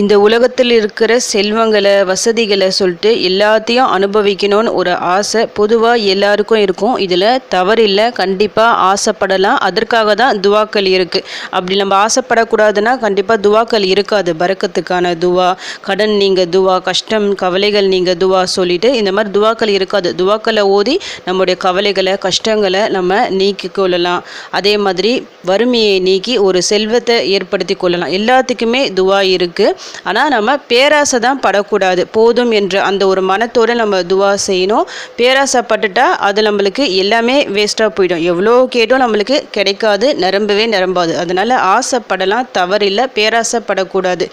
இந்த உலகத்தில் இருக்கிற செல்வங்களை வசதிகளை சொல்லிட்டு எல்லாத்தையும் அனுபவிக்கணும்னு ஒரு ஆசை பொதுவாக எல்லாருக்கும் இருக்கும். இதில் தவறில்லை. கண்டிப்பாக ஆசைப்படலாம். அதற்காக தான் துவாக்கள் இருக்குது அப்படி நம்ம ஆசைப்படக்கூடாதுன்னா கண்டிப்பாக துவாக்கள் இருக்காது. பறக்கத்துக்கான துவா கடன் நீங்கள் துவா கஷ்டம் கவலைகள் நீங்கள் துவா சொல்லிட்டு இந்த மாதிரி துவாக்கள் இருக்காது. துவாக்களை ஓதி நம்முடைய கவலைகளை கஷ்டங்களை நம்ம நீக்கி கொள்ளலாம். அதே மாதிரி வறுமையை நீக்கி ஒரு செல்வத்தை ஏற்படுத்தி கொள்ளலாம். எல்லாத்துக்குமே துவா இருக்குது ஆனால் நம்ம பேராசை தான் படக்கூடாது போதும் என்று அந்த ஒரு மனத்தோடு நம்ம துவா செய்யணும். பேராசைப்பட்டுட்டா அது நம்மளுக்கு எல்லாமே வேஸ்ட்டாக போயிடும். எவ்வளோ கேட்டும் நம்மளுக்கு கிடைக்காது நிரம்பவே நிரம்பாது. அதனால் ஆசைப்படலாம் தவறில்லை பேராசைப்படக்கூடாது.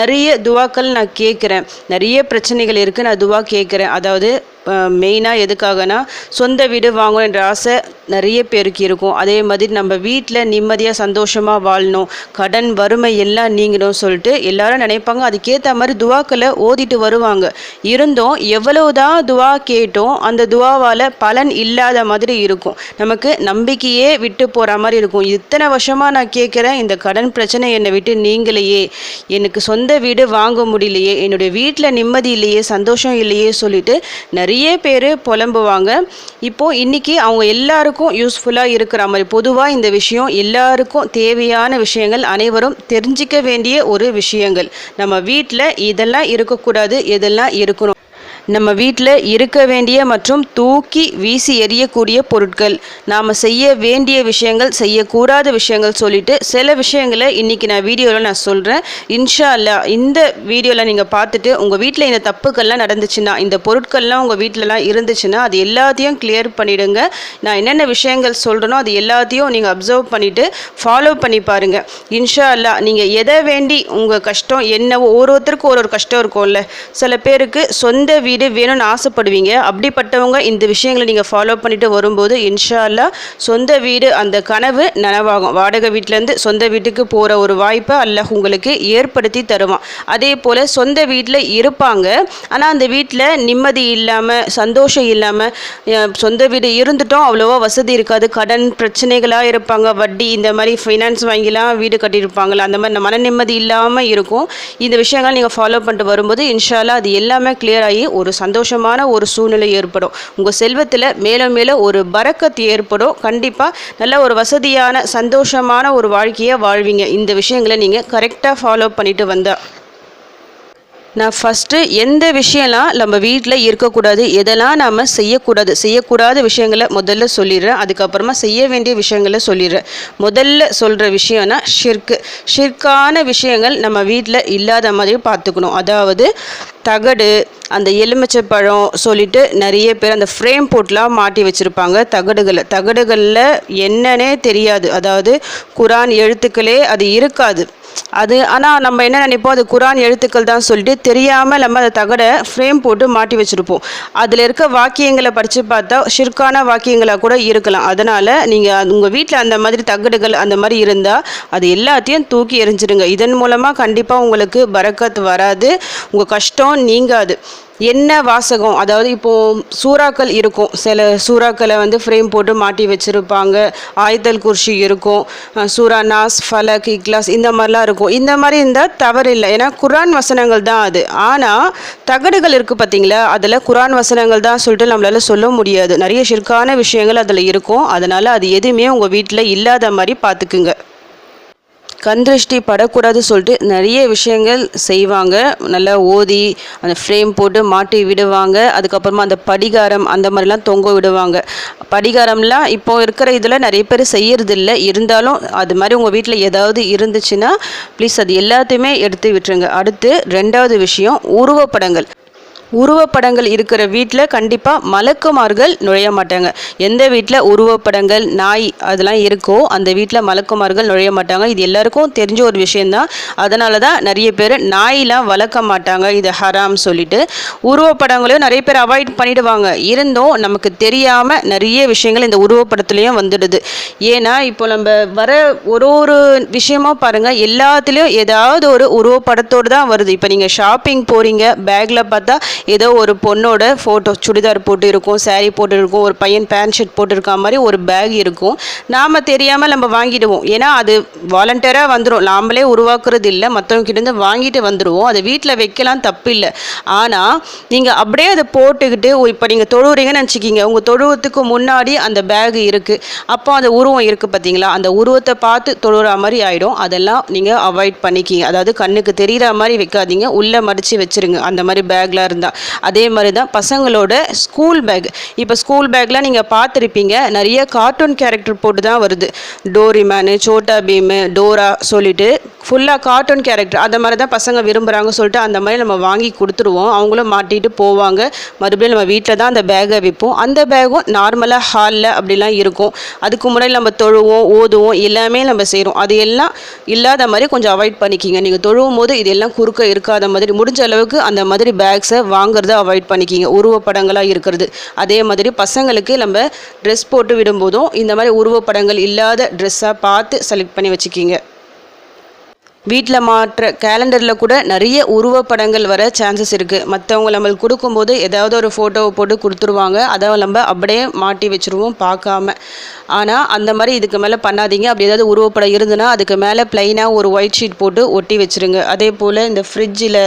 நிறைய துவாக்கள் நான் கேட்குறேன். நிறைய பிரச்சனைகள் இருக்குது நான் துவா கேட்குறேன். அதாவது மெயினாக எதுக்காகனா சொந்த வீடு வாங்கணும் என்ற ஆசை நிறைய பேருக்கு இருக்கும். அதே மாதிரி நம்ம வீட்டில் நிம்மதியாக சந்தோஷமாக வாழணும். கடன் வறுமை எல்லாம் நீங்கணும் சொல்லிட்டு எல்லாரும் நினைப்பாங்க. அதுக்கேற்ற மாதிரி துவாக்களை ஓதிட்டு வருவாங்க. இருந்தும் எவ்வளவுதான் துவா கேட்டோம் அந்த துவாவால் பலன் இல்லாத மாதிரி இருக்கும். நமக்கு நம்பிக்கையே விட்டு போகிற மாதிரி இருக்கும். இத்தனை வருஷமாக நான் கேட்குறேன் இந்த கடன் பிரச்சனை என்னை விட்டு நீங்களையே எனக்கு சொந்த வீடு வாங்க முடியலையே. என்னுடைய வீட்டில் நிம்மதி இல்லையே சந்தோஷம் இல்லையே சொல்லிட்டு நிறைய பேர் புலம்புவாங்க. இப்போது இன்றைக்கி அவங்க எல்லாருக்கும் யூஸ்ஃபுல்லாக இருக்கிற மாதிரி பொதுவாக இந்த விஷயம் எல்லாருக்கும் தேவையான விஷயங்கள் அனைவரும் தெரிஞ்சிக்க வேண்டிய ஒரு விஷயங்கள். நம்ம வீட்டில் இதெல்லாம் இருக்கக்கூடாது இதெல்லாம் இருக்கணும். நம்ம வீட்டில் இருக்க வேண்டிய மற்றும் தூக்கி வீசி எறியக்கூடிய பொருட்கள். நாம் செய்ய வேண்டிய விஷயங்கள் செய்யக்கூடாத விஷயங்கள் சொல்லிட்டு சில விஷயங்களை இன்றைக்கி நான் வீடியோவில் நான் சொல்கிறேன் இன்ஷா அல்லா இந்த வீடியோவில் நீங்கள் பார்த்துட்டு உங்கள் வீட்டில் இந்த தப்புக்கள்லாம் நடந்துச்சுன்னா இந்த பொருட்கள்லாம் உங்கள் வீட்டிலலாம் இருந்துச்சுன்னா அது எல்லாத்தையும் கிளியர் பண்ணிவிடுங்க நான் என்னென்ன விஷயங்கள் சொல்கிறேனோ அது எல்லாத்தையும் நீங்கள் அப்சர்வ் பண்ணிவிட்டு ஃபாலோ பண்ணி பாருங்கள் இன்ஷா அல்லா நீங்கள் எதை வேண்டி உங்கள் கஷ்டம் என்னவோ ஒவ்வொருத்தருக்கும் ஒரு ஒரு கஷ்டம் இருக்கும்ல. சில பேருக்கு சொந்த வீ வீடு வேணும்னு ஆசைப்படுவீங்க. அப்படிப்பட்டவங்க இந்த விஷயங்களை நீங்கள் ஃபாலோ பண்ணிட்டு வரும்போது இன்ஷா அல்லா சொந்த வீடு அந்த கனவு நனவாகும். வாடகை வீட்டிலேருந்து சொந்த வீட்டுக்கு போகிற ஒரு வாய்ப்பை அல்லாஹ் உங்களுக்கு ஏற்படுத்தி தருவான். அதே போல் சொந்த வீட்டில் இருப்பாங்க. ஆனால் அந்த வீட்டில் நிம்மதி இல்லாமல் சந்தோஷம் இல்லாமல் சொந்த வீடு இருந்துட்டோம் அவ்வளோவா வசதி இருக்காது. கடன் பிரச்சனைகளாக இருப்பாங்க. வட்டி இந்த மாதிரி ஃபைனான்ஸ் வாங்கிலாம் வீடு கட்டியிருப்பாங்களா அந்த மாதிரி மன நிம்மதி இல்லாமல் இருக்கும். இந்த விஷயங்கள் நீங்கள் ஃபாலோ பண்ணிட்டு வரும்போது இன்ஷால்லா அது எல்லாமே கிளியர் ஆகி ஒரு சந்தோஷமான ஒரு சூழ்நிலை ஏற்படும். உங்கள் செல்வத்தில் மேலும் மேலும் ஒரு பறக்கத்து ஏற்படும். கண்டிப்பாக நல்ல ஒரு வசதியான சந்தோஷமான ஒரு வாழ்க்கையை வாழ்வீங்க. இந்த விஷயங்களை நீங்கள் கரெக்டாக ஃபாலோ பண்ணிட்டு வந்தால் நான் ஃபஸ்ட்டு எந்த விஷயம்லாம் நம்ம வீட்டில் இருக்கக்கூடாது எதெல்லாம் நாம் செய்யக்கூடாது செய்யக்கூடாத விஷயங்களை முதல்ல சொல்லிடுறேன். அதுக்கப்புறமா செய்ய வேண்டிய விஷயங்களை சொல்லிடுறேன். முதல்ல சொல்கிற விஷயம்னா ஷிர்க்கு ஷிர்க்கான விஷயங்கள் நம்ம வீட்டில் இல்லாத மாதிரி பார்த்துக்கணும். அதாவது தகடு அந்த எலுமிச்சை பழம் சொல்லிட்டு நிறைய பேர் அந்த ஃப்ரேம் போட்டுலாம் மாட்டி வச்சுருப்பாங்க தகடுகளை. தகடுகளில் என்னன்னே தெரியாது. அதாவது குரான் எழுத்துக்களே அது இருக்காது. அது ஆனால் நம்ம என்ன நினைப்போம்? அது குரான் எழுத்துக்கள் தான் சொல்லிட்டு தெரியாமல் நம்ம அந்த தகடை ஃப்ரேம் போட்டு மாட்டி வச்சுருப்போம். அதில் இருக்க வாக்கியங்களை படித்து பார்த்தா ஷிர்கான வாக்கியங்களாக கூட இருக்கலாம். அதனால் நீங்கள் உங்கள் வீட்டில் அந்த மாதிரி தகடுகள் அந்த மாதிரி இருந்தால் அது எல்லாத்தையும் தூக்கி எறிஞ்சிடுங்க. இதன் மூலமாக கண்டிப்பாக உங்களுக்கு பரக்கத் வராது. உங்கள் கஷ்டம் நீங்காது. என்ன வாசகம்? அதாவது இப்போது சூறாக்கள் இருக்கும். சில சூறாக்களை வந்து ஃப்ரேம் போட்டு மாட்டி வச்சுருப்பாங்க. ஆயுதல் குர்ஷி இருக்கும். சூரா நாஸ் ஃபலக் இக்லாஸ் இந்த மாதிரிலாம் இருக்கும். இந்த மாதிரி இருந்தால் தவறில்லை ஏன்னா குரான் வசனங்கள் தான் அது. ஆனால் தகடுகள் இருக்குது பார்த்தீங்களா? அதில் குரான் வசனங்கள் தான் சொல்லிட்டு நம்மளால் சொல்ல முடியாது. நிறைய ஷிர்கான விஷயங்கள் அதில் இருக்கும். அதனால் அது எதுவுமே உங்கள் வீட்டில் இல்லாத மாதிரி பார்த்துக்குங்க. கண்திருஷ்டி படக்கூடாது சொல்லிட்டு நிறைய விஷயங்கள் செய்வாங்க. நல்லா ஓதி அந்த ஃப்ரேம் போட்டு மாட்டி விடுவாங்க. அதுக்கப்புறமா அந்த படிகாரம் அந்த மாதிரிலாம் தொங்க விடுவாங்க. படிகாரம்லாம் இப்போ இருக்கிற இதில் நிறைய பேர் செய்யறதில்ல. இருந்தாலும் அது மாதிரி உங்கள் வீட்டில் ஏதாவது இருந்துச்சுன்னா ப்ளீஸ் அது எல்லாத்தையுமே எடுத்து விட்டுருங்க. அடுத்து ரெண்டாவது விஷயம் உருவப்படங்கள். உருவப்படங்கள் இருக்கிற வீட்டில் கண்டிப்பாக மலக்குமார்கள் நுழைய மாட்டாங்க எந்த வீட்டில் உருவப்படங்கள் நாய் அதெல்லாம் இருக்கோ அந்த வீட்டில் மலக்குமார்கள் நுழைய மாட்டாங்க இது எல்லாருக்கும் தெரிஞ்ச ஒரு விஷயந்தான் அதனால தான் நிறைய பேர் நாயெலாம் வளர்க்க மாட்டாங்க இது ஹராம் சொல்லிட்டு. உருவப்படங்களையும் நிறைய பேர் அவாய்ட் பண்ணிடுவாங்க. இருந்தும் நமக்கு தெரியாமல் நிறைய விஷயங்கள் இந்த உருவப்படத்துலேயும் வந்துடுது. ஏன்னா இப்போ நம்ம வர ஒரு ஒரு விஷயமா பாருங்கள் எல்லாத்துலேயும் ஏதாவது ஒரு உருவப்படத்தோடு தான் வருது. இப்போ நீங்கள் ஷாப்பிங் போகிறீங்க பேக்கில் பார்த்தா ஏதோ ஒரு பொண்ணோட ஃபோட்டோ சுடிதார் போட்டு இருக்கும் saree போட்டு இருக்கும் ஒரு பையன் பேண்ட் ஷர்ட் போட்டிருக்க மாதிரி ஒரு பேக் இருக்கும். நாம் தெரியாமல் நம்ம வாங்கிடுவோம். ஏன்னா அது வாலண்டியராக வந்துடும் நாமளே உருவாக்குறது இல்லை. மற்றவங்க கிட்டேருந்து வாங்கிட்டு வந்துடுவோம் அதை வீட்டில் வைக்கலாம் தப்பு இல்லை. ஆனால் நீங்கள் அப்படியே அதை போட்டுக்கிட்டு இப்போ நீங்கள் தொழுவுறீங்கன்னு நினச்சிக்கிங்க. உங்கள் தொழுவத்துக்கு முன்னாடி அந்த பேக் இருக்குது அப்போ அந்த உருவம் இருக்குது பார்த்தீங்களா அந்த உருவத்தை பார்த்து தொழுற மாதிரி ஆகிடும் அதெல்லாம் நீங்கள் அவாய்ட் பண்ணிக்கிங்க. அதாவது கண்ணுக்கு தெரிகிற மாதிரி வைக்காதீங்க. உள்ளே மடித்து வச்சிருங்க. அந்த மாதிரி பேக்லாம் இருந்தால் அதே மாதிரி தான் பசங்களோட ஸ்கூல் பேக் இப்போ ஸ்கூல் பேக்லாம் நீங்கள் பார்த்துருப்பீங்க. நிறைய கார்ட்டூன் கேரக்டர் போட்டு தான் வருது. டோரிமேனு சோட்டா பீமு டோரா சொல்லிட்டு ஃபுல்லாக கார்ட்டூன் கேரக்டர் அந்த மாதிரி தான் பசங்க விரும்புகிறாங்க சொல்லிட்டு அந்த மாதிரி நம்ம வாங்கி கொடுத்துருவோம். அவங்களும் மாட்டிட்டு போவாங்க. மறுபடியும் நம்ம வீட்டில் தான் அந்த பேகை விற்போம் அந்த பேகும் நார்மலாக ஹாலில் அப்படிலாம் இருக்கும். அதுக்கு முன்னாடி நம்ம தொழுவோம் ஓதுவோம் எல்லாமே நம்ம செய்கிறோம் அது எல்லாம் இல்லாத மாதிரி கொஞ்சம் அவாய்ட் பண்ணிக்கிங்க. நீங்கள் தொழுவும் போது இதெல்லாம் குறுக்க இருக்காத மாதிரி முடிஞ்ச அளவுக்கு அந்த மாதிரி பேக்ஸை வாங்குறத அவாய்ட் பண்ணிக்கிங்க. உருவப்படங்களாக இருக்கிறது. அதே மாதிரி பசங்களுக்கு நம்ம ட்ரெஸ் போட்டு விடும்போதும் இந்த மாதிரி உருவப்படங்கள் இல்லாத ட்ரெஸ்ஸாக பார்த்து செலக்ட் பண்ணி வச்சுக்கிங்க. வீட்டில் மாற்ற கேலண்டரில் கூட நிறைய உருவப்படங்கள் வர சான்சஸ் இருக்குது மற்றவங்க நம்மளுக்கு கொடுக்கும்போது ஏதாவது ஒரு ஃபோட்டோவை போட்டு கொடுத்துருவாங்க. அதை நம்ம அப்படியே மாட்டி வச்சுருவோம் பார்க்காம. ஆனால் அந்த மாதிரி இதுக்கு மேலே பண்ணாதீங்க. அப்படி ஏதாவது உருவப்படம் இருந்ததுன்னா அதுக்கு மேலே ப்ளைனாக ஒரு ஒயிட் ஷீட் போட்டு ஒட்டி வச்சுருங்க. அதே போல் இந்த ஃப்ரிட்ஜில்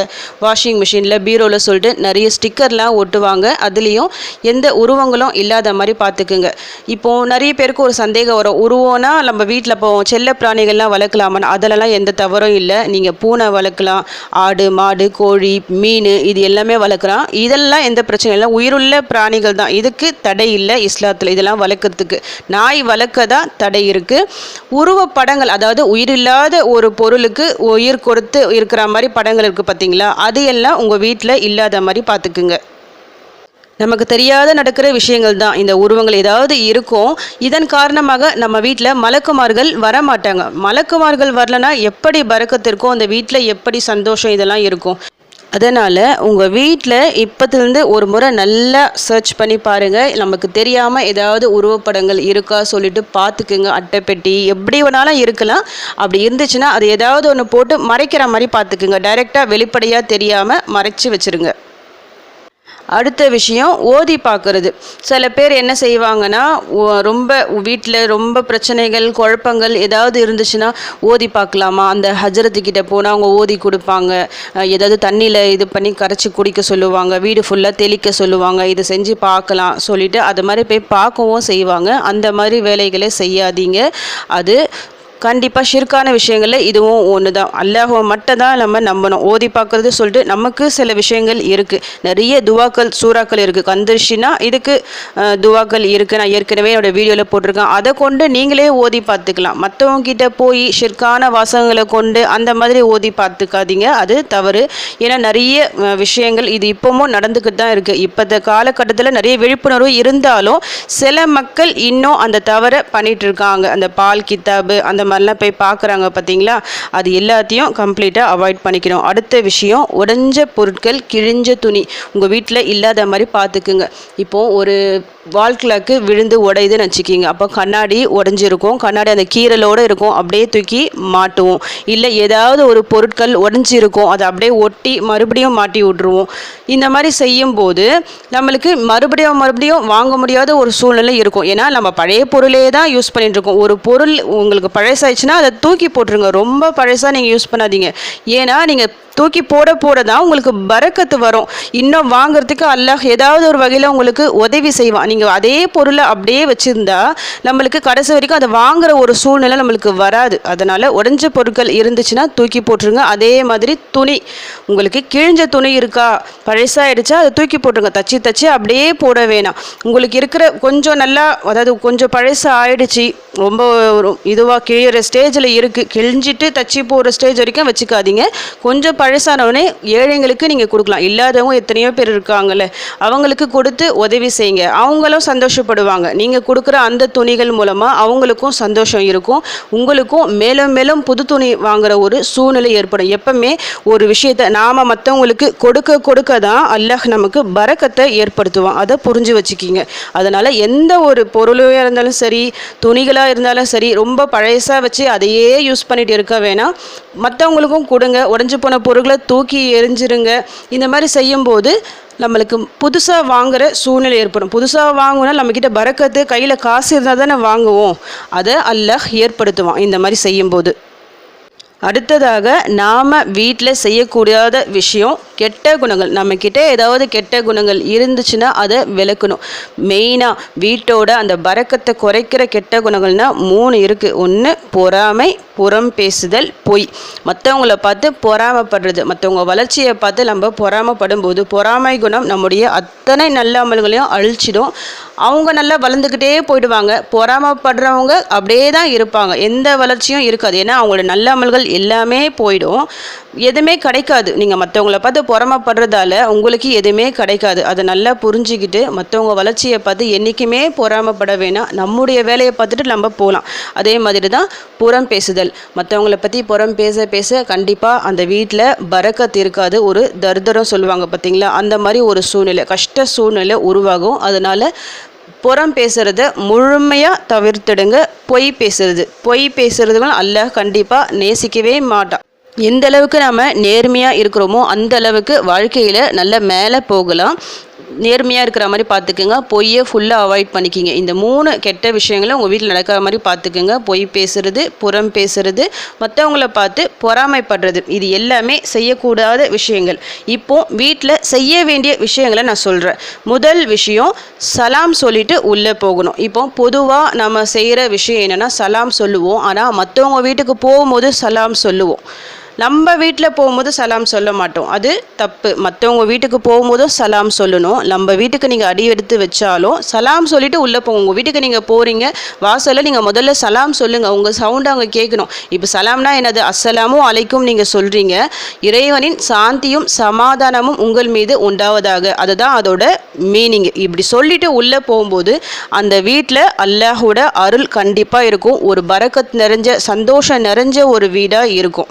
வாஷிங் மிஷினில் பீரோவில் சொல்லிட்டு நிறைய ஸ்டிக்கர்லாம் ஒட்டுவாங்க. அதுலேயும் எந்த உருவங்களும் இல்லாத மாதிரி பார்த்துக்குங்க. இப்போது நிறைய பேருக்கு ஒரு சந்தேகம் வரும். உருவம்னா நம்ம வீட்டில் இப்போ செல்ல பிராணிகள்லாம் வளர்க்கலாமான்னு? அதிலலாம் எந்த தவறும் இல்லை நீங்கள் பூனை வளர்க்கலாம் ஆடு மாடு கோழி மீன் இது எல்லாமே வளர்க்கலாம். இதெல்லாம் எந்த பிரச்சனையும் இல்லை. உயிருள்ள பிராணிகள் தான். இதுக்கு தடை இல்லை இஸ்லாத்தில் இதெல்லாம் வளர்க்குறதுக்கு. நாய் வளர்க்க தான் தடை இருக்குது உருவப்படங்கள் அதாவது உயிரில்லாத ஒரு பொருளுக்கு உயிர் கொடுத்து இருக்கிற மாதிரி படங்கள் இருக்குது பார்த்தீங்களா அது எல்லாம் உங்கள் வீட்டில் இல்லாத மாதிரி பார்த்துக்குங்க நமக்கு தெரியாத நடக்கிற விஷயங்கள் தான் இந்த உருவங்கள் ஏதாவது இருக்கும். இதன் காரணமாக நம்ம வீட்டில் மலக்குமார்கள் வர மாட்டாங்க மலக்குமார்கள் வரலனா எப்படி பறக்கத்திற்கும் அந்த வீட்டில் எப்படி சந்தோஷம் இதெல்லாம் இருக்கும். அதனால் உங்கள் வீட்டில் இப்போத்துலேருந்து ஒரு முறை நல்லா சர்ச் பண்ணி பாருங்கள் நமக்கு தெரியாமல் ஏதாவது உருவப்படங்கள் இருக்கா சொல்லிட்டு பார்த்துக்குங்க. அட்டைப்பெட்டி எப்படி வேணாலும் இருக்கலாம். அப்படி இருந்துச்சுன்னா அது ஏதாவது ஒன்று போட்டு மறைக்கிற மாதிரி பார்த்துக்குங்க. டைரெக்டாக வெளிப்படையாக தெரியாமல் மறைச்சி வச்சுருங்க. அடுத்த விஷயம் ஓதி பார்க்குறது. சில பேர் என்ன செய்வாங்கன்னா ரொம்ப வீட்டில் ரொம்ப பிரச்சனைகள் குழப்பங்கள் ஏதாவது இருந்துச்சுன்னா ஓதி பார்க்கலாமா? அந்த ஹஜரத்துக்கிட்ட போனால் அவங்க ஓதி கொடுப்பாங்க. ஏதாவது தண்ணியில் இது பண்ணி கரைச்சி குடிக்க சொல்லுவாங்க. வீடு ஃபுல்லாக தெளிக்க சொல்லுவாங்க. இது செஞ்சு பார்க்கலாம் சொல்லிட்டு அது மாதிரி போய் பார்க்கவும் செய்வாங்க. அந்த மாதிரி வேலைகளை செய்யாதீங்க. அது கண்டிப்பாக ஷிர்கான விஷயங்களில் இதுவும் ஒன்று தான் அல்லாஹுவை மட்டும் தான் நம்ம நம்பணும். ஓதி பார்க்குறது சொல்லிட்டு நமக்கு சில விஷயங்கள் இருக்குது நிறைய துவாக்கள் சூறாக்கள் இருக்குது கந்திருஷினா இதுக்கு துவாக்கள் இருக்குது நான் ஏற்கனவே என்னோடய வீடியோவில் போட்டிருக்கேன். அதை கொண்டு நீங்களே ஓதி பார்த்துக்கலாம். மற்றவங்ககிட்ட போய் ஷிர்கான வாசகங்களை கொண்டு அந்த மாதிரி ஓதி பார்த்துக்காதீங்க. அது தவறு. ஏன்னா நிறைய விஷயங்கள் இது இப்போவும் நடந்துக்கிட்டு தான் இருக்குது இப்போத்த காலகட்டத்தில் நிறைய விழிப்புணர்வு இருந்தாலும் சில மக்கள் இன்னும் அந்த தவறை பண்ணிகிட்டு இருக்காங்க. அந்த பால் கித்தாபு அந்த மாதிரிலாம் போய் பார்க்குறாங்க பார்த்தீங்களா? அது எல்லாத்தையும் கம்ப்ளீட்டாக அவாய்ட் பண்ணிக்கணும். அடுத்த விஷயம் உடஞ்ச பொருட்கள் கிழிஞ்ச துணி. உங்கள் வீட்டில் இல்லாத மாதிரி பார்த்துக்குங்க. இப்போது ஒரு வால் கிளாக்கு விழுந்து உடையுதுன்னு வச்சுக்கிங்க. அப்போ கண்ணாடி உடஞ்சிருக்கும். கண்ணாடி அந்த கீரலோடு இருக்கும். அப்படியே தூக்கி மாட்டுவோம். இல்லை ஏதாவது ஒரு பொருட்கள் உடஞ்சிருக்கும். அதை அப்படியே ஒட்டி மறுபடியும் மாட்டி விட்ருவோம் இந்த மாதிரி செய்யும்போது நம்மளுக்கு மறுபடியும் மறுபடியும் வாங்க முடியாத ஒரு சூழ்நிலை இருக்கும். ஏன்னா நம்ம பழைய பொருளே தான் யூஸ் பண்ணிட்டுருக்கோம் ஒரு பொருள் உங்களுக்கு பழசாயிடுச்சுன்னா அதை தூக்கி போட்டுருங்க. ரொம்ப பழசாக நீங்கள் யூஸ் பண்ணாதீங்க. ஏன்னா நீங்கள் தூக்கி போட போட தான் உங்களுக்கு பறக்கத்து வரும். இன்னும் வாங்குறதுக்கு அல்லாஹ் ஏதாவது ஒரு வகையில் உங்களுக்கு உதவி செய்வான். நீங்கள் அதே பொருளை அப்படியே வச்சுருந்தா நம்மளுக்கு கடைசி வரைக்கும் அதை வாங்குற ஒரு சூழ்நிலை நம்மளுக்கு வராது. அதனால் உடஞ்ச பொருட்கள் இருந்துச்சுன்னா தூக்கி போட்டுருங்க. அதே மாதிரி துணி. உங்களுக்கு கிழிஞ்ச துணி இருக்கா? பழசாயிடுச்சா? அதை தூக்கி போட்டுருங்க. தச்சு தச்சு அப்படியே போட வேணாம். உங்களுக்கு இருக்கிற கொஞ்சம் நல்லா அதாவது கொஞ்சம் பழசு ஆயிடுச்சு. ரொம்ப இதுவாக கிழிகிற ஸ்டேஜில் இருக்குது கிழிஞ்சிட்டு தச்சு போகிற ஸ்டேஜ் வரைக்கும் வச்சுக்காதீங்க. கொஞ்சம் வயசானவனே ஏழைங்களுக்கு நீங்கள் கொடுக்கலாம். இல்லாதவங்க எத்தனையோ பேர் இருக்காங்கல்ல. அவங்களுக்கு கொடுத்து உதவி செய்யுங்க. அவங்களும் சந்தோஷப்படுவாங்க. நீங்கள் கொடுக்குற அந்த துணிகள் மூலமாக அவங்களுக்கும் சந்தோஷம் இருக்கும். உங்களுக்கும் மேலும் மேலும் புது துணி வாங்குற ஒரு சூழ்நிலை ஏற்படும். எப்பவுமே ஒரு விஷயத்தை நாம் மற்றவங்களுக்கு கொடுக்க கொடுக்க தான் அல்லாஹ் நமக்கு பறக்கத்தை ஏற்படுத்துவான். அதை புரிஞ்சு வச்சுக்கிங்க. அதனால் எந்த ஒரு பொருளாக இருந்தாலும் சரி துணிகளாக இருந்தாலும் சரி ரொம்ப பழையசாக வச்சு அதையே யூஸ் பண்ணிட்டு இருக்க வேணாம். மற்றவங்களுக்கும் கொடுங்க. உடஞ்சி போன பொருட்களை தூக்கி எரிஞ்சிருங்க இந்த மாதிரி செய்யும்போது நம்மளுக்கு புதுசாக வாங்குகிற சூழ்நிலை ஏற்படும். புதுசாக வாங்கினா நம்மக்கிட்ட பறக்கத்து கையில் காசு இருந்தால் தானே வாங்குவோம். அதை அல்லாஹ் ஏற்படுத்துவான் இந்த மாதிரி செய்யும்போது. அடுத்ததாக நாம் வீட்டில் செய்யக்கூடாத விஷயம் கெட்ட குணங்கள். நம்மக்கிட்ட ஏதாவது கெட்ட குணங்கள் இருந்துச்சுன்னா அதை விளக்கணும். மெயினாக வீட்டோட அந்த பறக்கத்தை குறைக்கிற கெட்ட குணங்கள்னால் மூணு இருக்குது ஒன்று பொறாமை புறம் பேசுதல் பொய். மற்றவங்கள பார்த்து பொறாமப்படுறது. மற்றவங்க வளர்ச்சியை பார்த்து நம்ம பொறாமப்படும் போது பொறாமை குணம் நம்முடைய அத்தனை நல்ல அமல்களையும் அழிச்சிடும். அவங்க நல்லா வளர்ந்துக்கிட்டே போயிடுவாங்க. பொறாமப்படுறவங்க அப்படியே தான் இருப்பாங்க. எந்த வளர்ச்சியும் இருக்காது. ஏன்னா அவங்களோட நல்ல அமல்கள் எல்லாமே போயிடும். எதுவுமே கிடைக்காது. நீங்கள் மற்றவங்கள பார்த்து பொறாமப்படுறதால உங்களுக்கு எதுவுமே கிடைக்காது. அதை நல்லா புரிஞ்சுக்கிட்டு மற்றவங்க வளர்ச்சியை பார்த்து என்றைக்குமே பொறாமப்பட வேணாம். நம்முடைய வேலையை பார்த்துட்டு நம்ம போகலாம். அதே மாதிரி தான் புறம் பேசுதல். மற்றவங்கள பற்றி புறம் பேச பேச கண்டிப்பாக அந்த வீட்டில் பறக்கத்து இருக்காது. ஒரு தர்தரம் சொல்லுவாங்க பார்த்தீங்களா அந்த மாதிரி ஒரு சூழ்நிலை கஷ்ட சூழ்நிலை உருவாகும். அதனால் புறம் பேசுகிறத முழுமையாக தவிர்த்துடுங்க. பொய் பேசுறது. பொய் பேசுறதுகள் அல்ல கண்டிப்பாக நேசிக்கவே மாட்டான். எந்த அளவுக்கு நம்ம நேர்மையாக இருக்கிறோமோ அந்த அளவுக்கு வாழ்க்கையில் நல்ல மேலே போகலாம். நேர்மையாக இருக்கிற மாதிரி பார்த்துக்குங்க பொய்யை ஃபுல்லாக அவாய்ட் பண்ணிக்கிங்க. இந்த மூணு கெட்ட விஷயங்களும் உங்கள் வீட்டில் நடக்கிற மாதிரி பார்த்துக்குங்க பொய் பேசுறது புறம் பேசுறது மற்றவங்கள பார்த்து பொறாமைப்படுறது. இது எல்லாமே செய்யக்கூடாத விஷயங்கள். இப்போ வீட்டில் செய்ய வேண்டிய விஷயங்களை நான் சொல்கிறேன் முதல் விஷயம் சலாம் சொல்லிட்டு உள்ளே போகணும். இப்போ பொதுவாக நம்ம செய்கிற விஷயம் என்னென்னா சலாம் சொல்லுவோம். ஆனால் மற்றவங்க வீட்டுக்கு போகும்போது சலாம் சொல்லுவோம். நம்ம வீட்டில் போகும்போது சலாம் சொல்ல மாட்டோம். அது தப்பு. மற்றவங்க வீட்டுக்கு போகும்போதும் சலாம் சொல்லணும். நம்ம வீட்டுக்கு நீங்கள் அடி எடுத்து வச்சாலும் சலாம் சொல்லிவிட்டு உள்ளே போங்க. உங்கள் வீட்டுக்கு நீங்கள் போகிறீங்க வாசலில் நீங்கள் முதல்ல சலாம் சொல்லுங்கள் உங்கள் சவுண்டு அவங்க கேட்கணும். இப்போ சலாம்னா என்னது? அஸ்ஸலாமும் அலைக்கும் நீங்கள் சொல்கிறீங்க இறைவனின் சாந்தியும் சமாதானமும் உங்கள் மீது உண்டாவதாக. அதுதான் அதோட மீனிங் இப்படி சொல்லிட்டு உள்ளே போகும்போது அந்த வீட்டில் அல்லாஹோட அருள் கண்டிப்பாக இருக்கும். ஒரு பரக்கத் நிறைஞ்ச சந்தோஷம் நிறைஞ்ச ஒரு வீடாக இருக்கும்.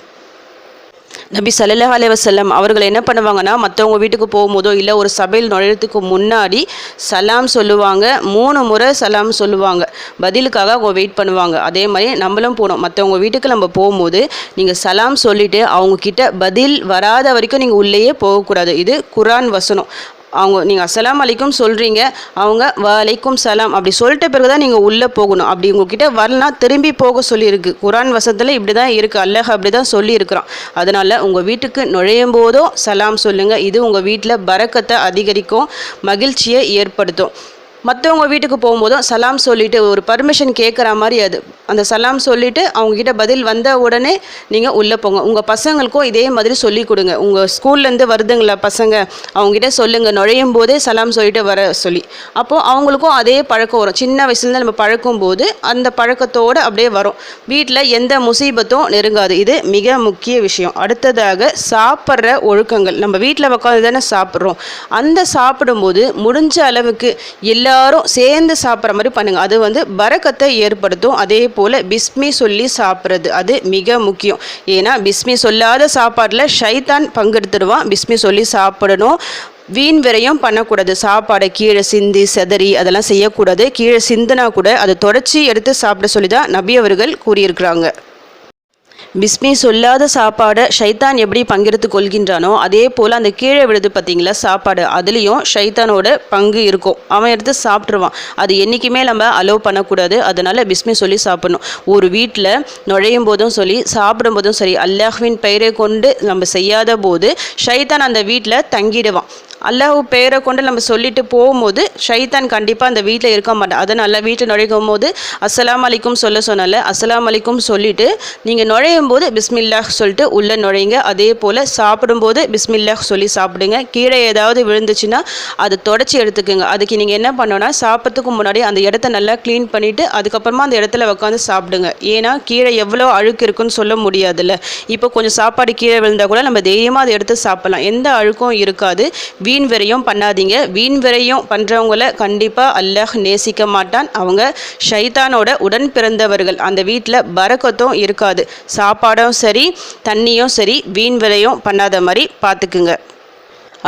நபி சல்லல்லாஹு அலைஹி அவர்கள் என்ன பண்ணுவாங்கன்னா மற்றவங்க வீட்டுக்கு போகும்போதோ இல்லை ஒரு சபையில் நுழையத்துக்கு முன்னாடி சலாம் சொல்லுவாங்க. மூணு முறை சலாம் சொல்லுவாங்க. பதிலுக்காக அவங்க வெயிட் பண்ணுவாங்க. அதே மாதிரி நம்மளும் போகணும். மற்றவங்க வீட்டுக்கு நம்ம போகும்போது நீங்கள் சலாம் சொல்லிவிட்டு அவங்கக்கிட்ட பதில் வராத வரைக்கும் நீங்கள் உள்ளேயே போகக்கூடாது. இது குரான் வசனம். அவங்க நீங்கள் அஸ்லாம் அலைக்கும் சொல்கிறீங்க அவங்க வலைக்கும் சலாம். அப்படி சொல்லிட்ட பிறகு தான் நீங்கள் உள்ளே போகணும். அப்படி உங்ககிட்ட வரலனா திரும்பி போக சொல்லியிருக்கு. குரான் வசத்தில் இப்படி தான் இருக்குது அல்லஹா அப்படி தான் சொல்லியிருக்கிறான். அதனால் உங்கள் வீட்டுக்கு நுழையும் போதோ சலாம் சொல்லுங்கள் இது உங்கள் வீட்டில் பறக்கத்தை அதிகரிக்கும் மகிழ்ச்சியை ஏற்படுத்தும். மற்றவங்க வீட்டுக்கு போகும்போதும் சலாம் சொல்லிட்டு ஒரு பர்மிஷன் கேட்குற மாதிரி அது. அந்த சலாம் சொல்லிட்டு அவங்கக்கிட்ட பதில் வந்த உடனே நீங்கள் உள்ளே போங்க. உங்கள் பசங்களுக்கும் இதே மாதிரி சொல்லி கொடுங்க. உங்கள் ஸ்கூல்லேருந்து வருதுங்களா பசங்க? அவங்ககிட்ட சொல்லுங்கள் நுழையும் போதே சலாம் சொல்லிட்டு வர சொல்லி. அப்போது அவங்களுக்கும் அதே பழக்கம் வரும். சின்ன வயசுலேருந்து நம்ம பழக்கும் போது அந்த பழக்கத்தோடு அப்படியே வரும். வீட்டில் எந்த முசீபத்தும் நெருங்காது. இது மிக முக்கிய விஷயம். அடுத்ததாக சாப்பிட்ற ஒழுக்கங்கள். நம்ம வீட்டில் உட்காந்து தானே சாப்பிட்றோம். அந்த சாப்பிடும்போது முடிஞ்ச அளவுக்கு எல்லா எல்லாரும் சேர்ந்து சாப்பிட்ற மாதிரி பண்ணுங்கள் அது வந்து பறக்கத்தை ஏற்படுத்தும். அதே போல் பிஸ்மி சொல்லி சாப்பிட்றது அது மிக முக்கியம். ஏன்னா பிஸ்மி சொல்லாத சாப்பாட்டில் ஷைத்தான் பங்கெடுத்துடுவான். பிஸ்மி சொல்லி சாப்பிடணும். வீண் விரையும் பண்ணக்கூடாது. சாப்பாடை கீழே சிந்தி செதறி அதெல்லாம் செய்யக்கூடாது. கீழே சிந்தினா கூட அதை தொடச்சி எடுத்து சாப்பிட சொல்லி தான் நபி அவர்கள் கூறியிருக்கிறாங்க. பிஸ்மி சொல்லாத சாப்பாடை ஷைத்தான் எப்படி பங்கெடுத்து கொள்கின்றானோ அதே போல் அந்த கீழே விழுது பார்த்தீங்களா சாப்பாடு. அதுலேயும் ஷைத்தானோட பங்கு இருக்கும். அவன் எடுத்து சாப்பிட்ருவான் அது என்றைக்குமே நம்ம அலோவ் பண்ணக்கூடாது. அதனால் பிஸ்மி சொல்லி சாப்பிடணும். ஒரு வீட்டில் நுழையும் போதும் சொல்லி சாப்பிடும் போதும் சரி அல்லாஹ்வின் பெயரை கொண்டு நம்ம செய்யாத போது ஷைத்தான் அந்த வீட்டில் தங்கிடுவான். அல்லாஹ் பெயரை கொண்டு நம்ம சொல்லிட்டு போகும்போது ஷைத்தான் கண்டிப்பாக அந்த வீட்டில் இருக்க மாட்டான். அதனால் வீட்டில் நுழைக்கும் போது அஸ்லாம் அலிக்கும் சொல்ல சொன்னால அஸ்லாம் அலிக்கும் சொல்லிட்டு நீங்கள் நுழையும் போது பிஸ்மில்லாஹ் சொல்லிட்டு உள்ளே நுழையுங்க அதே போல் சாப்பிடும்போது பிஸ்மில்லாஹ் சொல்லி சாப்பிடுங்க. கீழே ஏதாவது விழுந்துச்சுன்னா அதை தொடச்சி எடுத்துக்கோங்க. அதுக்கு நீங்கள் என்ன பண்ணோன்னா சாப்பிட்றதுக்கு முன்னாடி அந்த இடத்த நல்லா க்ளீன் பண்ணிவிட்டு அதுக்கப்புறமா அந்த இடத்துல உட்காந்து சாப்பிடுங்க. ஏன்னா கீழே எவ்வளோ அழுக்கு இருக்குன்னு சொல்ல முடியாதுல்ல. இப்போ கொஞ்சம் சாப்பாடு கீழே விழுந்தால் கூட நம்ம தைரியமாக அதை எடுத்து சாப்பிட்லாம். எந்த அழுக்கும் இருக்காது. வீண் விரையும் பண்ணாதீங்க. வீண் விரையும் பண்ணுறவங்கள கண்டிப்பாக அல்லாஹ் நேசிக்க மாட்டான். அவங்க ஷைத்தானோட உடன் பிறந்தவர்கள். அந்த வீட்டில் பறக்கத்தும் இருக்காது. சாப்பாடும் சரி தண்ணியும் சரி வீண் விரையும் பண்ணாத மாதிரி பார்த்துக்குங்க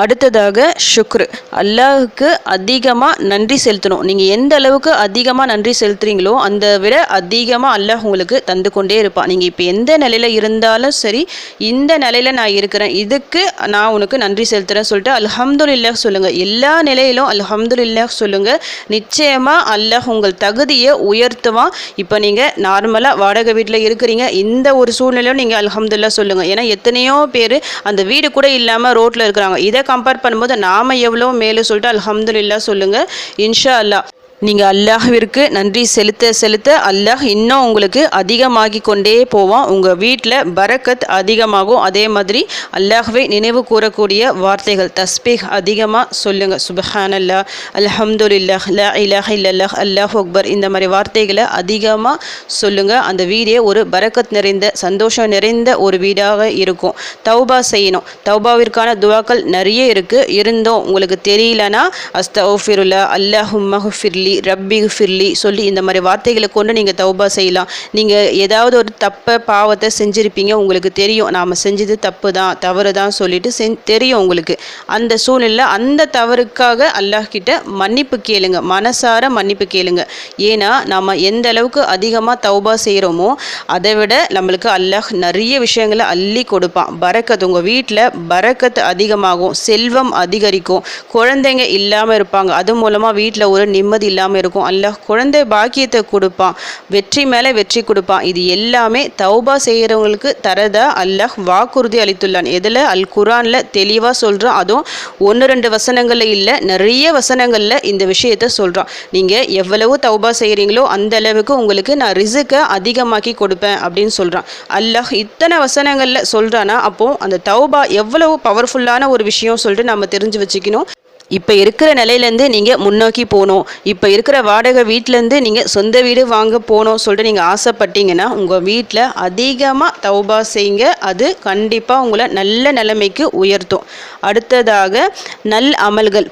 அடுத்ததாக ஷுக்ரு அல்லாஹுக்கு அதிகமாக நன்றி செலுத்தணும். நீங்கள் எந்த அளவுக்கு அதிகமாக நன்றி செலுத்துறீங்களோ அந்த விட அதிகமாக அல்லாஹ் உங்களுக்கு தந்து கொண்டே இருப்பான். நீங்கள் இப்போ எந்த நிலையில் இருந்தாலும் சரி இந்த நிலையில் நான் இருக்கிறேன். இதுக்கு நான் உனக்கு நன்றி செலுத்துகிறேன் சொல்லிட்டு அல்ஹம்துலில்லாஹ் சொல்லுங்கள் எல்லா நிலையிலும் அல்ஹம்துலில்லாஹ் சொல்லுங்கள் நிச்சயமாக அல்லாஹ் உங்கள் தகுதியை உயர்த்துவான். இப்போ நீங்கள் நார்மலாக வாடகை வீட்டில் இருக்கிறீங்க. இந்த ஒரு சூழ்நிலையும் நீங்கள் அல்ஹம்துல்லா சொல்லுங்கள் ஏன்னா எத்தனையோ பேர் அந்த வீடு கூட இல்லாமல் ரோட்டில் இருக்கிறாங்க. இதை கம்பேர் பண்ணும்போது நாம் எவ்வளோ மேலே சொல்லிட்டு அலமதுல்லா சொல்லுங்கள் இன்ஷா அல்லாஹ். நீங்கள் அல்லாஹ்விற்கு நன்றி செலுத்த செலுத்த அல்லாஹ் இன்னும் உங்களுக்கு அதிகமாகி கொண்டே போவான். உங்கள் வீட்டில் பரக்கத் அதிகமாகும். அதே மாதிரி அல்லாஹ்வை நினைவு கூறக்கூடிய வார்த்தைகள் தஸ்பீஹ் அதிகமாக சொல்லுங்கள் சுபஹானல்லா அல்ஹம்துலில்லாஹ் லா இலாஹ் இல்லல்லாஹ் அல்லாஹ் அக்பர். இந்த மாதிரி வார்த்தைகளை அதிகமாக சொல்லுங்கள் அந்த வீடே ஒரு பரக்கத் நிறைந்த சந்தோஷம் நிறைந்த ஒரு வீடாக இருக்கும். தௌபா செய்யணும். தௌபாவிற்கான துவாக்கள் நிறைய இருக்குது இருந்தும் உங்களுக்கு தெரியலனா அஸ்தஃபிருல்லா ஃபிர்லி ரப்பி ஃபிர்லி சொல்லி இந்த மாதிரி வார்த்தைகளை கொண்டு நீங்கள் தௌபா செய்யலாம். நீங்கள் ஏதாவது ஒரு தப்பை பாவத்தை செஞ்சுருப்பீங்க உங்களுக்கு தெரியும். நாம் செஞ்சது தப்பு தான் தவறு தான் சொல்லிட்டு செஞ் தெரியும் உங்களுக்கு. அந்த சூழ்நிலை அந்த தவறுக்காக அல்லாஹ்கிட்ட மன்னிப்பு கேளுங்க. மனசார மன்னிப்பு கேளுங்க. ஏன்னா நாம் எந்த அளவுக்கு அதிகமாக தௌபா செய்கிறோமோ அதை விட நம்மளுக்கு அல்லாஹ் நிறைய விஷயங்களை அள்ளி கொடுப்பான். பறக்கத்து உங்கள் வீட்டில் பறக்கத்து அதிகமாகும் செல்வம் அதிகரிக்கும். குழந்தைங்க இல்லாமல் இருப்பாங்க. அது மூலமாக வீட்டில் ஒரு நிம்மதி இல்லாமல் இல்லாமல் இருக்கும். அல்லாஹ் குழந்தை பாக்கியத்தை கொடுப்பான். வெற்றி மேலே வெற்றி கொடுப்பான். இது எல்லாமே தௌபா செய்கிறவங்களுக்கு தரதா அல்லாஹ் வாக்குறுதி அளித்துள்ளான். எதில்? அல் குரானில் தெளிவாக சொல்கிறான் அதுவும் ஒன்று ரெண்டு வசனங்களில் இல்லை நிறைய வசனங்களில் இந்த விஷயத்த சொல்கிறான் நீங்கள் எவ்வளவு தௌபா செய்கிறீங்களோ அந்த அளவுக்கு உங்களுக்கு நான் ரிசுக்கை அதிகமாக்கி கொடுப்பேன் அப்படின்னு சொல்கிறான் அல்லாஹ் இத்தனை வசனங்களில் சொல்கிறானா அப்போது அந்த தௌபா எவ்வளவு பவர்ஃபுல்லான ஒரு விஷயம் சொல்லிட்டு நம்ம தெரிஞ்சு வச்சுக்கணும். இப்போ இருக்கிற நிலையிலேருந்து நீங்கள் முன்னோக்கி போகணும். இப்போ இருக்கிற வாடகை வீட்டிலேருந்து நீங்கள் சொந்த வீடு வாங்க போகணும் சொல்லிட்டு நீங்கள் ஆசைப்பட்டீங்கன்னா உங்கள் வீட்டில் அதிகமாக தௌபா செய்யுங்க. அது கண்டிப்பாக உங்களை நல்ல நிலைமைக்கு உயர்த்தும். அடுத்ததாக நல் அமல்கள்.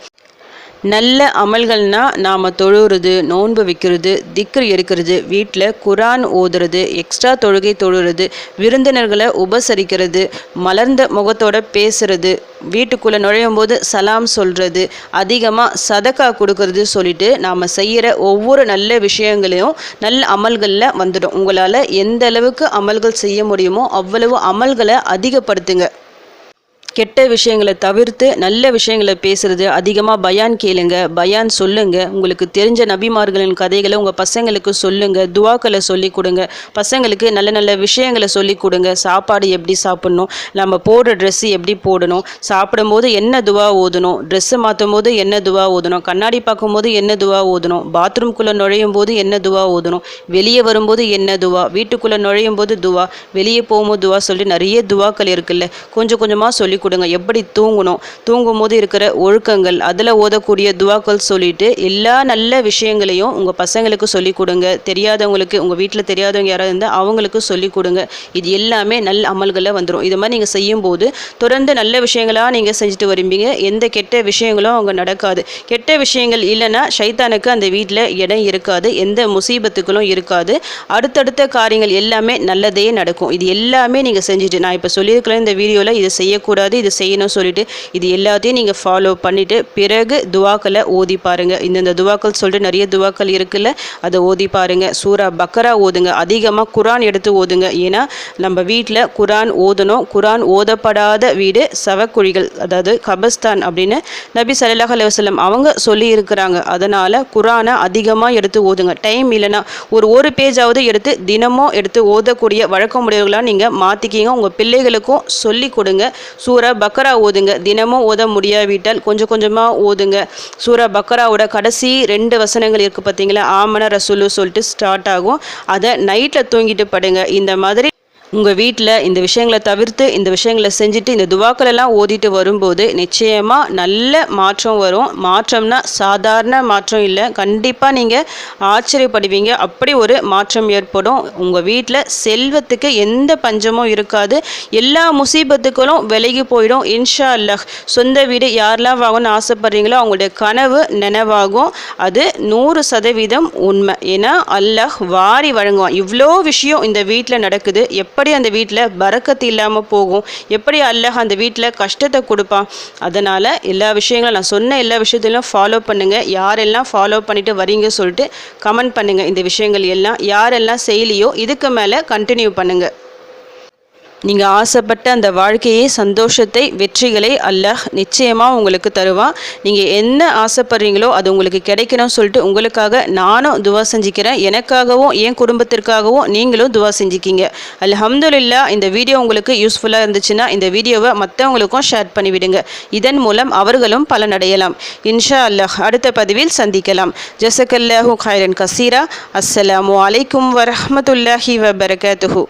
நல்ல அமல்கள்னா நாம் தொழுகிறது நோன்பு வைக்கிறது திக்ரு எடுக்கிறது வீட்டில் குரான் ஓதுறது எக்ஸ்ட்ரா தொழுகை தொழுறது விருந்தினர்களை உபசரிக்கிறது மலர்ந்த முகத்தோட பேசுறது வீட்டுக்குள்ளே நுழையும் போது சலாம் சொல்கிறது அதிகமாக சதக்கா கொடுக்கறது சொல்லிட்டு நாம் செய்கிற ஒவ்வொரு நல்ல விஷயங்களையும் நல்ல அமல்களில் வந்துடும். உங்களால் எந்த அளவுக்கு அமல்கள் செய்ய முடியுமோ அவ்வளவு அமல்களை அதிகப்படுத்துங்க. கெட்ட விஷயங்களை தவிர்த்து நல்ல விஷயங்களை பேசுறது அதிகமாக பயான் கேளுங்க பயான் சொல்லுங்க. உங்களுக்கு தெரிஞ்ச நபிமார்களின் கதைகளை உங்கள் பசங்களுக்கு சொல்லுங்க துவாக்களை சொல்லி கொடுங்க. பசங்களுக்கு நல்ல நல்ல விஷயங்களை சொல்லி கொடுங்க. சாப்பாடு எப்படி சாப்பிடணும் நம்ம போடுற ட்ரெஸ்ஸு எப்படி போடணும் சாப்பிடும்போது என்ன துவா ஓதணும் ட்ரெஸ்ஸு மாற்றும் போது என்ன துவா ஓதணும் கண்ணாடி பார்க்கும்போது என்ன துவா ஓதணும் பாத்ரூம்குள்ளே நுழையும் போது என்ன துவா ஓதணும் வெளியே வரும்போது என்ன துவா வீட்டுக்குள்ளே நுழையும் போது துவா வெளியே போகும்போது துவா சொல்லி நிறைய துவாக்கள் இருக்குல்ல கொஞ்சம் கொஞ்சமாக சொல்லி கொடுங்க. எப்படி தூங்கணும்? தூங்கும்போது இருக்கிற ஒழுக்கங்கள் அதில் ஓதக்கூடிய துவாக்கள் சொல்லிட்டு எல்லா நல்ல விஷயங்களையும் உங்கள் பசங்களுக்கு சொல்லிக் கொடுங்க. தெரியாதவங்களுக்கு உங்கள் வீட்டில் தெரியாதவங்க யாராவது இருந்தால் அவங்களுக்கு சொல்லிக் கொடுங்க. இது எல்லாமே நல்ல அமல்களில் வந்துடும் இது மாதிரி நீங்கள் செய்யும்போது தொடர்ந்து நல்ல விஷயங்களாக நீங்கள் செஞ்சுட்டு வரும்பீங்க எந்த கெட்ட விஷயங்களும் அவங்க நடக்காது. கெட்ட விஷயங்கள் இல்லைன்னா சைத்தானுக்கு அந்த வீட்டில் இடம் இருக்காது. எந்த முசீபத்துக்களும் இருக்காது. அடுத்தடுத்த காரியங்கள் எல்லாமே நல்லதே நடக்கும். இது எல்லாமே நீங்கள் செஞ்சுட்டு நான் இப்போ சொல்லியிருக்கிறேன் இந்த வீடியோவில் இதை செய்யக்கூடாது இது செய்யணும் சொல்லிட்டு இது எல்லாத்தையும் நீங்கள் ஃபாலோ பண்ணிவிட்டு பிறகு துவாக்களை ஓதி பாருங்கள் இந்தந்த துவாக்கள் சொல்லிட்டு நிறைய துவாக்கள் இருக்குல்ல அதை ஓதி பாருங்கள் சூரா பக்கரா ஓதுங்க. அதிகமாக குரான் எடுத்து ஓதுங்க. ஏன்னா நம்ம வீட்டில் குரான் ஓதணும். குரான் ஓதப்படாத வீடு சவக்குழிகள் அதாவது கபஸ்தான் அப்படின்னு நபி சல்லாஹ் அலுவலம் அவங்க சொல்லி இருக்கிறாங்க அதனால் குரானை அதிகமாக எடுத்து ஓதுங்க. டைம் இல்லைன்னா ஒரு ஒரு பேஜாவது எடுத்து தினமும் எடுத்து ஓதக்கூடிய வழக்கமுடையவர்களாக நீங்கள் மாற்றிக்கிங்க உங்கள் பிள்ளைகளுக்கும் சொல்லி கொடுங்க. சூரா சூரா பக்கரா ஓதுங்க. தினமும் ஓத முடியாவிட்டால் கொஞ்சம் கொஞ்சமாக ஓதுங்க. சூரா பக்கராவோட கடைசி ரெண்டு வசனங்கள் இருக்குது பார்த்தீங்களா ஆமன ரசூலு சொல்லிட்டு ஸ்டார்ட் ஆகும். அதை நைட்டில் தூங்கிட்டு படுங்க. இந்த மாதிரி உங்கள் வீட்டில் இந்த விஷயங்களை தவிர்த்து இந்த விஷயங்களை செஞ்சுட்டு இந்த துவாக்கள் எல்லாம் ஓதிட்டு வரும்போது நிச்சயமாக நல்ல மாற்றம் வரும். மாற்றம்னா சாதாரண மாற்றம் இல்லை. கண்டிப்பாக நீங்கள் ஆச்சரியப்படுவீங்க. அப்படி ஒரு மாற்றம் ஏற்படும். உங்கள் வீட்டில் செல்வத்துக்கு எந்த பஞ்சமும் இருக்காது. எல்லா முசீபத்துக்களும் விலகி போயிடும். இன்ஷா அல்லாஹ். சொந்த வீடு யாரெல்லாம் வாங்கணும்னு ஆசைப்படுறீங்களோ அவங்களுடைய கனவு நினைவாகும். அது நூறு சதவீதம் உண்மை. ஏன்னா அல்லாஹ் வாரி வழங்குவான். இவ்வளோ விஷயம் இந்த வீட்டில் நடக்குது. எப்படி அந்த வீட்டில் பறக்கத்து இல்லாமல் போகும்? எப்படி அல்லாஹ் அந்த வீட்டில் கஷ்டத்தை கொடுப்பான்? அதனால் எல்லா விஷயங்களும் நான் சொன்ன எல்லா விஷயத்திலும் ஃபாலோ பண்ணுங்கள் யாரெல்லாம் ஃபாலோ பண்ணிட்டு வரீங்க சொல்லிட்டு கமெண்ட் பண்ணுங்கள் இந்த விஷயங்கள் எல்லாம் யாரெல்லாம் செய்யலையோ இதுக்கு மேலே கண்டினியூ பண்ணுங்கள் நீங்கள் ஆசைப்பட்ட அந்த வாழ்க்கையை சந்தோஷத்தை வெற்றிகளை அல்லாஹ் நிச்சயமாக உங்களுக்கு தருவான் நீங்கள் என்ன ஆசைப்படுறீங்களோ அது உங்களுக்கு கிடைக்கணும்னு சொல்லிட்டு உங்களுக்காக நானும் துவா செஞ்சுக்கிறேன். எனக்காகவும் என் குடும்பத்திற்காகவும் நீங்களும் துவா செஞ்சுக்கிங்க. அல்ஹம்துலில்லா இந்த வீடியோ உங்களுக்கு யூஸ்ஃபுல்லாக இருந்துச்சுன்னா இந்த வீடியோவை மற்றவங்களுக்கும் ஷேர் பண்ணிவிடுங்க. இதன் மூலம் அவர்களும் பலனடையலாம். இன்ஷா அல்லாஹ் அடுத்த பதிவில் சந்திக்கலாம். ஜசக்கல்லாஹு khairan கசீரா. அஸ்ஸலாமு அலைக்கும் வரமத்துல்லாஹி வபரகாத்துஹு.